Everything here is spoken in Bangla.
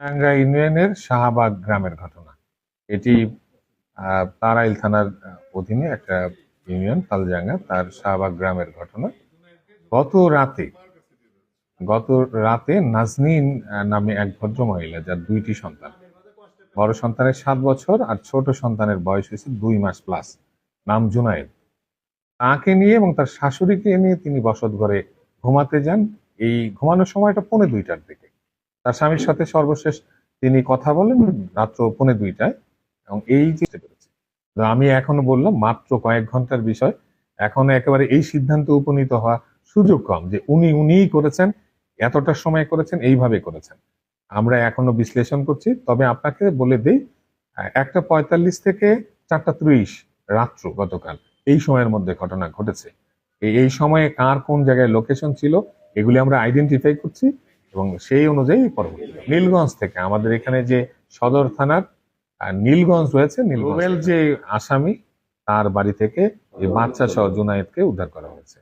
টাঙ্গা ইউনিয়নের শাহবাগ গ্রামের ঘটনা। এটি তারাইল থানার অধীনে একটা ইউনিয়ন, তালজাঙ্গা, তার শাহবাগ গ্রামের ঘটনা। গত রাতে গত রাতে নাজনীন নামে এক ভদ্র মহিলা যার দুইটি সন্তান। বড় সন্তানের সাত বছর আর ছোট সন্তানের বয়স হয়েছে দুই মাস প্লাস নাম জুনায়েদ। তাকে নিয়ে এবং তার শাশুড়িকে নিয়ে তিনি বসত ঘরে ঘুমাতে যান। এই ঘুমানোর সময়টা পৌনে দুইটার দিকে। তার স্বামীর সাথে সর্বশেষ তিনি কথা বলেন রাত্র পৌনে দুইটায় এবং এই যে পেরেছে। আমি এখনও বললাম, মাত্র কয়েক ঘণ্টার বিষয়। এখনও একেবারে এই সিদ্ধান্তে উপনীত হওয়া সুযোগ কম যে উনি, উনিই করেছেন, এতটা সময় করেছেন, এইভাবে করেছেন। আমরা এখনও বিশ্লেষণ করছি, তবে আপনাকে বলে দিই, একটা পঁয়তাল্লিশ থেকে চারটা ত্রিশ রাত্র গতকাল এই সময়ের মধ্যে ঘটনা ঘটেছে। এই এই সময়ে কার কোন জায়গায় লোকেশন ছিল, এগুলি আমরা আইডেন্টিফাই করছি। এবং সেই অনুযায়ী পরবর্তী। নীলগঞ্জ থেকে আমাদের এখানে যে সদর থানার আহ, নীলগঞ্জ রয়েছে নীলগঞ্জ যে আসামি তার বাড়ি থেকে এই বাচ্চা সহ জুনায়েদকে উদ্ধার করা হয়েছে।